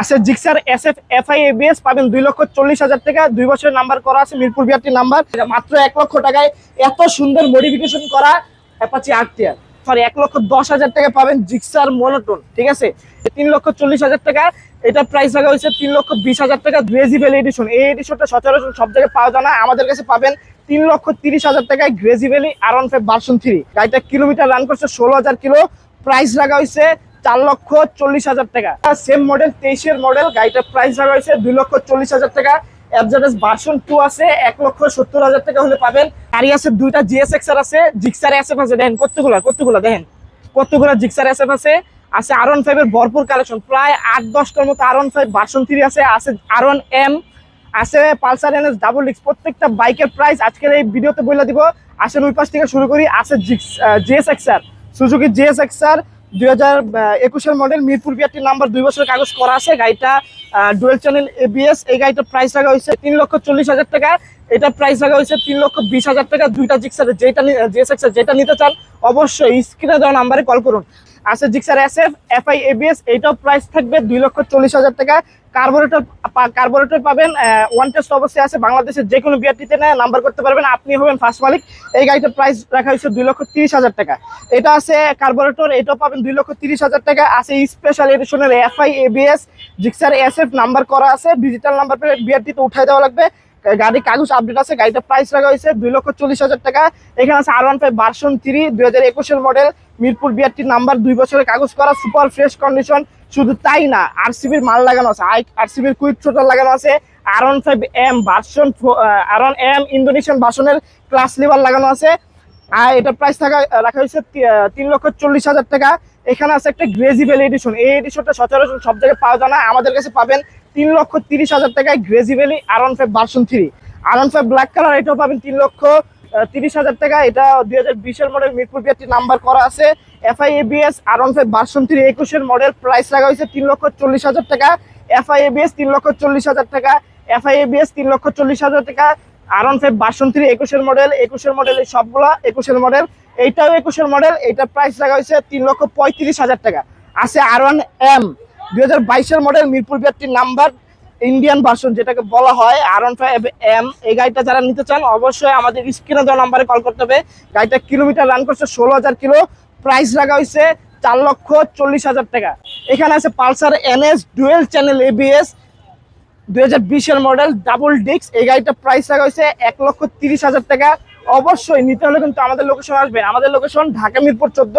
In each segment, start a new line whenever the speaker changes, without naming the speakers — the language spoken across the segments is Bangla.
আছে Gixxer S F F I ABS পাবেন দুই লক্ষ চল্লিশ হাজার টাকা। দুই বছরের নাম্বার করা আছে, মিরপুর বিআরটি নাম্বার। মাত্র এক লক্ষ টাকায় এত সুন্দর মডিফিকেশন করা অ্যাপাচি আর্টিয়ার সরি এক লক্ষ দশ হাজার টাকা পাবেন জিক্সার মনোটোন ঠিক আছে? তিন লক্ষ চল্লিশ হাজার টাকা। এটা প্রাইস রাখা হয়েছে তিন লক্ষ বিশ হাজার টাকা গ্রেজিভেল এডিশন এই এডিশনটা সচরাচর সব জায়গায় পাওয়া যায় না। আমাদের কাছে পাবেন তিন লক্ষ তিরিশ হাজার টাকায় গ্রেজিভেলি R one five version three গাড়িটা কিলোমিটার রান করছে ষোলো হাজার কিলো। প্রাইস রাখা হয়েছে চার লক্ষ চল্লিশ হাজার টাকা। সেম মডেল তেইশের মডেল গাড়িটার প্রাইস রাখা হয়েছে দুই লক্ষ চল্লিশ হাজার টাকা। অ্যাবজারেস ভার্সন টু আছে, এক লক্ষ সত্তর হাজার টাকা হলে পাবেন। গাড়ি আছে, দুইটা জিএসএক্স আর আছে জিক্সার এসএফ আছে। দেখেন, কতগুলো কতগুলো, দেখেন। কতগুলো জিক্সার এসএফ আছে। আছে আর ওয়ান ফাইভের ভরপুর কালেকশন প্রায় আট, দশটার মতো R one five version three আছে। আছে আর ওয়ান এম আছে পালসার এনএস ডাবল ডিক্স প্রত্যেকটা বাইকের প্রাইস আজকের এই ভিডিওতে বলে দিব। আসেন ওই পাশ থেকে শুরু করি। আছে GSX R Suzuki GSX R দুই হাজার একুশের মডেল মিরপুর বিআরটি নাম্বার দুই বছরের কাগজ করা আছে। গাড়িটা ডুয়েল চ্যানেল এবিএস এই গাড়িটার প্রাইস রাখা হয়েছে তিন লক্ষ চল্লিশ হাজার টাকা। এটা প্রাইস রাখা হয়েছে তিন লক্ষ বিশ হাজার টাকা। দুইটা জিক্সার যেটা সেক্সার যেটা নিতে চান, অবশ্যই স্ক্রিনে দেওয়া নাম্বারে কল করুন। আছে Gixxer S F F I ABS এইটাও প্রাইস থাকবে দুই লক্ষ চল্লিশ হাজার টাকা। কার্বোরেটর কার্বোরেটর পাবেন ওয়ান টেস্ট অবশ্যই আছে, বাংলাদেশের যে কোনো বিআরটিতে নাম্বার করতে পারবেন, আপনি হবেন ফার্স্ট মালিক। এই গাড়িটার প্রাইস রাখা হয়েছে দুই লক্ষ তিরিশ হাজার টাকা। এটা আছে কার্বোরেটর এটাও পাবেন দুই লক্ষ তিরিশ হাজার টাকা। আছে special এডিশনের F I ABS Gixxer S F number করা আছে ডিজিটাল নাম্বার বিআরটিতে উঠাই দেওয়া লাগবে। গাড়ির কাগজ আপডেট আছে, গাড়িটা প্রাইস রাখা হয়েছে দুই লক্ষ চল্লিশ হাজার টাকা। এখানে আছে R one five version three দুই হাজার একুশের মডেল মিরপুর বিআরটির নাম্বার দুই বছরের কাগজ করা, সুপার ফ্রেশ কন্ডিশন শুধু তাই না, আরসিবির মাল লাগানো আছে আরসিবির কুইক ছোটার লাগানো আছে R one five M version R one M Indonesian ভার্সনের ক্লাস লিভার লাগানো আছে। আর এটার প্রাইস থাকা, রাখা হয়েছে তিন লক্ষ চল্লিশ হাজার টাকা। এখানে আছে একটা গ্রেজিভেল এডিশন এই এডিশনটা সচরাচর সব জায়গায় পাওয়া যায় না। আমাদের কাছে পাবেন তিন লক্ষ তিরিশ হাজার টাকায় গ্রেজিভেলি R one five version three R one five black colour এটাও পাবেন তিন লক্ষ তিরিশ হাজার টাকা। এটা দুই হাজার বিশের মডেল মিরপুর বিআরটি নাম্বার করা আছে। FI ABS R one five version three একুশের মডেল প্রাইস রাখা হয়েছে তিন লক্ষ চল্লিশ হাজার টাকা। এফআই এবিএস তিন লক্ষ চল্লিশ হাজার টাকা। এফআই এবিএস তিন লক্ষ চল্লিশ হাজার টাকা। R one five version three একুশের মডেল একুশের মডেল এই সবগুলা একুশের মডেল এইটাও একুশের মডেল এইটার প্রাইস রাখা হয়েছে তিন লক্ষ পঁয়ত্রিশ হাজার টাকা। আছে আর ওয়ান এম দুই হাজার বাইশের মডেল মিরপুর বিআরটির নাম্বার ইন্ডিয়ান ভার্সন যেটাকে বলা হয় আর ওয়ান ফাইভ এম এই গাড়িটা যারা নিতে চান, অবশ্যই আমাদের স্ক্রিনে দেওয়া নাম্বারে কল করতে হবে। গাড়িটা কিলোমিটার রান করছে, ষোলো হাজার কিলো প্রাইস রাখা হয়েছে চার লক্ষ চল্লিশ হাজার টাকা। এখানে আছে Pulsar NS dual channel ABS দুই হাজার বিশের মডেল ডাবল ডিক্স এই গাড়িটা প্রাইস রাখা হয়েছে এক লক্ষ তিরিশ হাজার টাকা। অবশ্যই নিতে হলে কিন্তু আমাদের লোকেশন আসবেন আমাদের লোকেশন ঢাকা মিরপুর চোদ্দ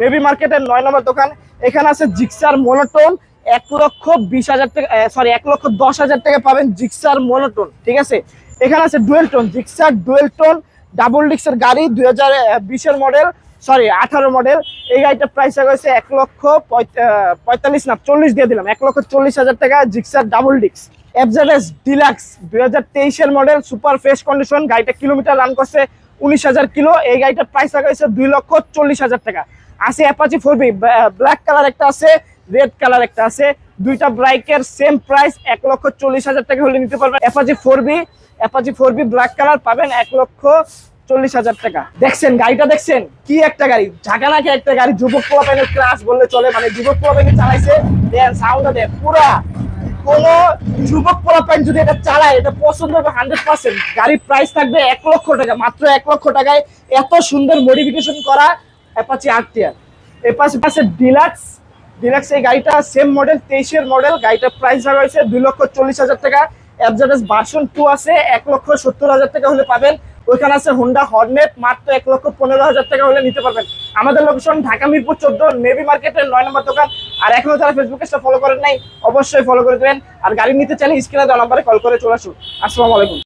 মেবি মার্কেটের নয় নম্বর দোকান। এখানে আছে জিক্সার মোনোটোন এক লক্ষ বিশ হাজার টাকা সরি এক লক্ষ দশ হাজার টাকা পাবেন জিক্সার মনোটোন, ঠিক আছে? এখানে আছে dual tone, Gixxer dual tone, double ডিক্সের গাড়ি, দুই হাজার বিশের মডেল সরি আঠারো মডেল এই গাড়িটার প্রাইস হয়েছে এক লক্ষ পঁয়ত- পঁয়তাল্লিশ না, চল্লিশ দিয়ে দিলাম, এক লক্ষ চল্লিশ হাজার টাকা জিক্সার ডাবল ডিক্স। এফজেডএস ডিলাক্স, দুই হাজার তেইশের মডেল সুপার ফ্রেশ কন্ডিশন গাড়িটা কিলোমিটার রান করছে উনিশ হাজার কিলো। এই গাড়িটার প্রাইস রাখা হয়েছে দুই লক্ষ চল্লিশ হাজার টাকা। আছে Apache four B black colour একটা আছে রেড কালার একটা আছে। দুইটা বাইকের সেম প্রাইস এক লক্ষ চল্লিশ হাজার টাকা হলে নিতে পারবেন। Apache four B Apache four B black colour পাবেন এক লক্ষ চল্লিশ হাজার টাকা। দেখছেন, গাড়িটা দেখছেন? কি একটা গাড়ি? ঝাঁকানাকি একটা গাড়ি। যুবক পোলাপাইনের ক্লাস বললে চলে। মানে যুবক পোলাপাইনে চালাইছে। দেন সাউন্ড দেন। পুরা কোন যুবক পোলাপাইন যদি এটা চালায়, এটা পছন্দ হবে হান্ড্রেড পার্সেন্ট গাড়ির প্রাইস থাকবে এক লক্ষ টাকা, মাত্র এক লক্ষ টাকায়। এত সুন্দর মডিফিকেশন করা অ্যাপাচি আর্টিয়ার এপাশে পাশে ডিলাক্স ডিলাক্স এই গাড়িটা সেম মডেল তেইশের মডেল গাড়িটার প্রাইস রাখা হয়েছে দুই লক্ষ চল্লিশ হাজার টাকা। অ্যাবজারেস ভার্সন টু আছে, এক লক্ষ সত্তর হাজার টাকা হলে পাবেন। ওইখানে আছে হোন্ডা হর্নেট মাত্র এক লক্ষ পনেরো হাজার টাকা হলে নিতে পারবেন। আমাদের লোকেশন ঢাকা মিরপুর চোদ্দ নেভি মার্কেটের নয় নম্বর দোকান। আর এখনও যারা ফেসবুক পেজটা ফলো করেন নাই, অবশ্যই ফলো করে দেবেন। আর গাড়ি নিতে চাইলে স্ক্রিনে দেওয়া নাম্বারে কল করে চলে আসুন। আসসালামু আলাইকুম।